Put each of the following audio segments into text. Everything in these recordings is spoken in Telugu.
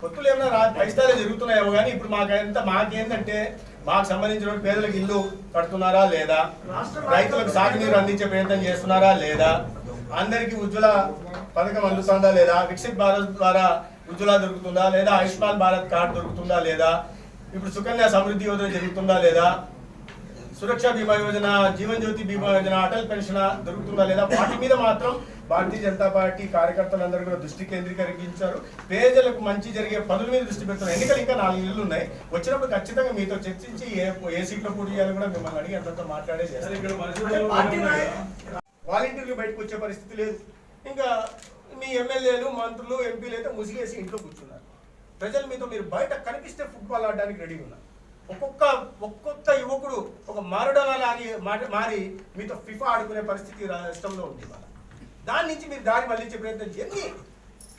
పొత్తులు ఏమైనా పరిస్థితులు జరుగుతున్నాయో కానీ ఇప్పుడు మాకంత మాకేంటంటే మాకు సంబంధించిన పేదలకు ఇల్లు కడుతున్నారా లేదా? రైతులకు సాగునీరు అందించే ప్రయత్నం చేస్తున్నారా లేదా? అందరికీ ఉజ్వల పథకం అందుతుందా లేదా? వికసిత్ భారత్ ద్వారా ఉజ్వల దొరుకుతుందా లేదా? ఆయుష్మాన్ భారత్ కార్డు దొరుకుతుందా లేదా? ఇప్పుడు సుకన్య సమృద్ధి యోజన జరుగుతుందా లేదా? సురక్ష బీమా యోజన జీవన్ జ్యోతి బీమా యోజన అటల్ పెన్షన్ దొరుకుతుందా లేదా? వాటి మీద మాత్రం భారతీయ జనతా పార్టీ కార్యకర్తలందరూ కూడా దృష్టి కేంద్రీకరించారు. పేదలకు మంచి జరిగే పనుల మీద దృష్టి పెడుతున్నారు. ఎన్నికలు ఇంకా నాలుగు నెలలు ఉన్నాయి. వచ్చినప్పుడు ఖచ్చితంగా మీతో చర్చించి ఏ ఏ సీట్లో పోటీ చేయాలని కూడా మిమ్మల్ని అడిగి అందరితో మాట్లాడే వాలంటీర్లు బయటకు వచ్చే పరిస్థితి లేదు. ఇంకా మీ ఎమ్మెల్యేలు మంత్రులు ఎంపీలు అయితే ముసిగేసి ఇంట్లో కూర్చున్నారు. ప్రజలు మీతో మీరు బయట కనిపిస్తే ఫుట్బాల్ ఆడడానికి రెడీ ఉన్నారు. ఒక్కొక్క ఒక్కొక్క యువకుడు ఒక మారుడలా లాగి మారి- మారి మీతో ఫిఫా ఆడుకునే పరిస్థితి రాష్ట్రంలో ఉంది దాని నుంచి మీరు దారి మళ్ళించే ప్రయత్నం ఎన్ని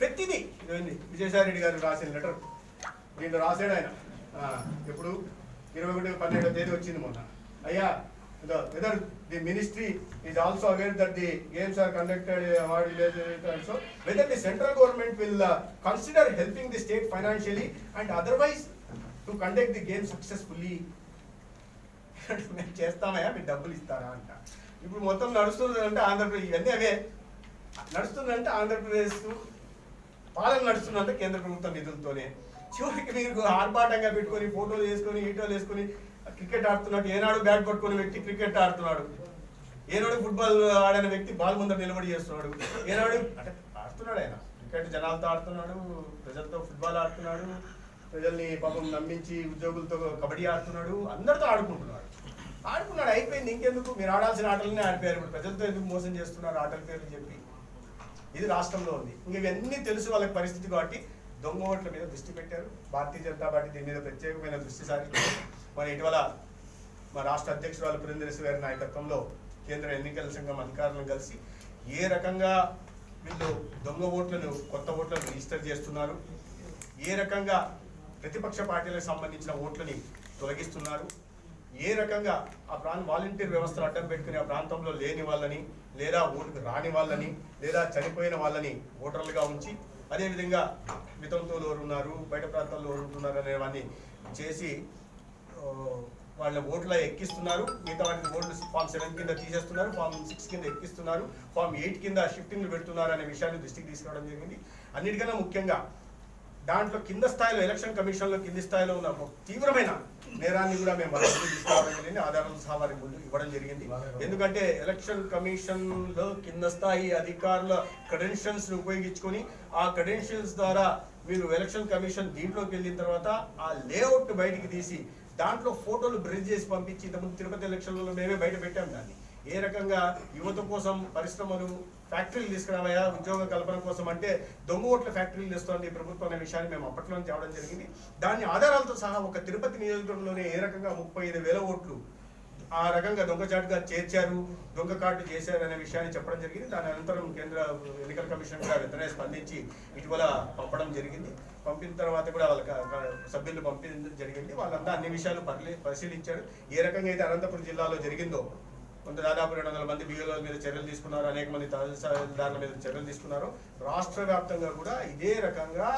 ప్రతిదీ విజయసాయిరెడ్డి గారు రాసిన లెటర్. దీంట్లో రాశాడు ఆయన. ఎప్పుడు? ఇరవై ఒకటి పన్నెండో తేదీ వచ్చింది మొన్న. అయ్యా whether the ministry is also aware that the games are conducted award also whether the central government will consider helping the state financially and otherwise to conduct the game successfully మేము చేస్తామయ్యా మీరు డబ్బులు ఇస్తారా అంట. ఇప్పుడు మొత్తం నడుస్తుందంటే ఆంధ్రప్రదేశ్ ఇవన్నీ అవే. నడుస్తుందంటే ఆంధ్రప్రదేశ్ పాలన నడుస్తుందంటే కేంద్ర ప్రభుత్వం నిధులతోనే. చివరికి మీరు ఆర్భాటంగా పెట్టుకొని ఫోటోలు వేసుకొని ఈటోలు వేసుకొని క్రికెట్ ఆడుతున్నాడు ఏనాడు బ్యాట్ పట్టుకొని వ్యక్తి క్రికెట్ ఆడుతున్నాడు. ఏనాడు ఫుట్బాల్ ఆడిన వ్యక్తి బాల్ ముందర నిలబడి చేస్తున్నాడు. ఏనాడు అంటే ఆడుతున్నాడు ఆయన. క్రికెట్ జనాలతో ఆడుతున్నాడు ప్రజలతో ఫుట్బాల్ ఆడుతున్నాడు. ప్రజల్ని పాపం నమ్మించి ఉద్యోగులతో కబడ్డీ ఆడుతున్నాడు అందరితో ఆడుకుంటున్నాడు. ఆడుకున్నాడు అయిపోయింది ఇంకెందుకు? మీరు ఆడాల్సిన ఆటలనే ఆడిపోయారు ఇప్పుడు ప్రజలతో ఎందుకు మోసం చేస్తున్నారు ఆటల పేర్లు చెప్పి. ఇది రాష్ట్రంలో ఉంది. ఇంక ఇవన్నీ తెలుసు వాళ్ళకి పరిస్థితి కాబట్టి దొంగ ఓట్ల మీద దృష్టి పెట్టారు. భారతీయ జనతా పార్టీ దీని మీద ప్రత్యేకమైన దృష్టి సారించారు మరి ఇటీవల మా రాష్ట్ర అధ్యక్షురాలు పురంధరేశ్వరి గారి నాయకత్వంలో కేంద్ర ఎన్నికల సంఘం అధికారులను కలిసి ఏ రకంగా వీళ్ళు దొంగ ఓట్లను కొత్త ఓట్లను రిజిస్టర్ చేస్తున్నారు? ఏ రకంగా ప్రతిపక్ష పార్టీలకు సంబంధించిన ఓట్లని తొలగిస్తున్నారు. ఏ రకంగా ఆ ప్రాంత వాలంటీర్ వ్యవస్థను అడ్డం పెట్టుకుని ఆ ప్రాంతంలో లేని వాళ్ళని లేదా ఓటుకు రాని వాళ్ళని లేదా చనిపోయిన వాళ్ళని ఓటర్లుగా ఉంచి అదేవిధంగా మితంతో ఉన్నారు బయట ప్రాంతాల్లో ఉంటున్నారు అనేవన్నీ చేసి వాళ్ళ ఓట్ల ఎక్కిస్తున్నారు. మిగతా వాటిని ఓట్లు ఫామ్ సెవెన్ కింద తీసేస్తున్నారు ఫామ్ సిక్స్ కింద ఎక్కిస్తున్నారు ఫామ్ ఎయిట్ కింద షిఫ్టింగ్లు పెడుతున్నారు అనే విషయాన్ని దృష్టికి తీసుకురావడం జరిగింది. అన్నిటికన్నా ముఖ్యంగా దాంట్లో కింద స్థాయిలో ఎలక్షన్ కమిషన్లో కింది స్థాయిలో ఉన్న ఒక తీవ్రమైన నేరాన్ని కూడా మేము వాళ్ళ ముందు తీసుకురావడం ఆధారాలు సహా వారి ముందు ఇవ్వడం జరిగింది. ఎందుకంటే ఎలక్షన్ కమిషన్లో కింద స్థాయి అధికారుల క్రెడెన్షియల్స్ ఉపయోగించుకొని ఆ క్రెడెన్షియల్స్ ద్వారా మీరు ఎలక్షన్ కమిషన్ దీంట్లోకి వెళ్ళిన తర్వాత ఆ లేఅవుట్ బయటికి తీసి దాంట్లో ఫోటోలు బ్రిడ్జ్ చేసి పంపించి ఇంతకుముందు తిరుపతి ఎలక్షన్లలో మేమే బయట పెట్టాం దాన్ని. ఏ రకంగా యువత కోసం పరిశ్రమలు ఫ్యాక్టరీలు తీసుకురావయా ఉద్యోగ కల్పన కోసం అంటే దొంగ ఓట్ల ఫ్యాక్టరీలు తెస్తోంది ప్రభుత్వం అనే విషయాన్ని మేము అప్పట్లో తేవడం జరిగింది. దాని ఆధారాలతో సహా ఒక తిరుపతి నియోజకవర్గంలోనే ఏ రకంగా ముప్పై ఐదు వేల ఓట్లు ఆ రకంగా దొంగచాటుగా చేర్చారు దొంగ కార్డు చేశారు అనే విషయాన్ని చెప్పడం జరిగింది. దాని అనంతరం కేంద్ర ఎన్నికల కమిషన్ కూడా వెంటనే స్పందించి ఇటీవల పంపడం జరిగింది. పంపిన తర్వాత కూడా వాళ్ళ సభ్యులు పంపించడం జరిగింది. వాళ్ళంతా అన్ని విషయాలు పరిశీలించారు. ఏ రకంగా అయితే అనంతపురం జిల్లాలో జరిగిందో కొంత దాదాపు రెండు వందల మంది బియ్యల మీద చర్యలు తీసుకున్నారు అనేక మంది తహసీల్దారుల మీద చర్యలు తీసుకున్నారు. రాష్ట్ర వ్యాప్తంగా కూడా ఇదే రకంగా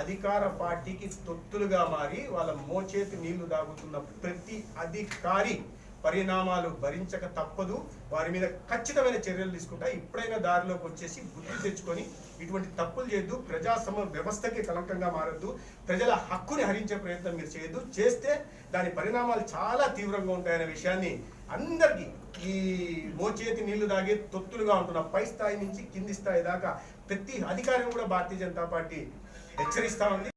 అధికార పార్టీకి తొత్తులుగా మారి వాళ్ళ మోచేతి నీళ్ళు దాగుతున్న ప్రతి అధికారి పరిణామాలు భరించక తప్పదు. వారి మీద ఖచ్చితమైన చర్యలు తీసుకుంటా ఇప్పుడైనా దారిలోకి వచ్చేసి బుద్ధి తెచ్చుకొని ఇటువంటి తప్పులు చేయొద్దు. ప్రజాసమ వ్యవస్థకి కలంకంగా మారద్దు. ప్రజల హక్కుని హరించే ప్రయత్నం మీరు చేయొద్దు. చేస్తే దాని పరిణామాలు చాలా తీవ్రంగా ఉంటాయనే విషయాన్ని అందరికీ ఈ మోచేతి నీళ్ళు తాగే తొత్తులుగా ఉంటున్న పై స్థాయి నుంచి కింది స్థాయి దాకా ప్రతి అధికారిని కూడా భారతీయ జనతా పార్టీ హెచ్చరిస్తా ఉంది.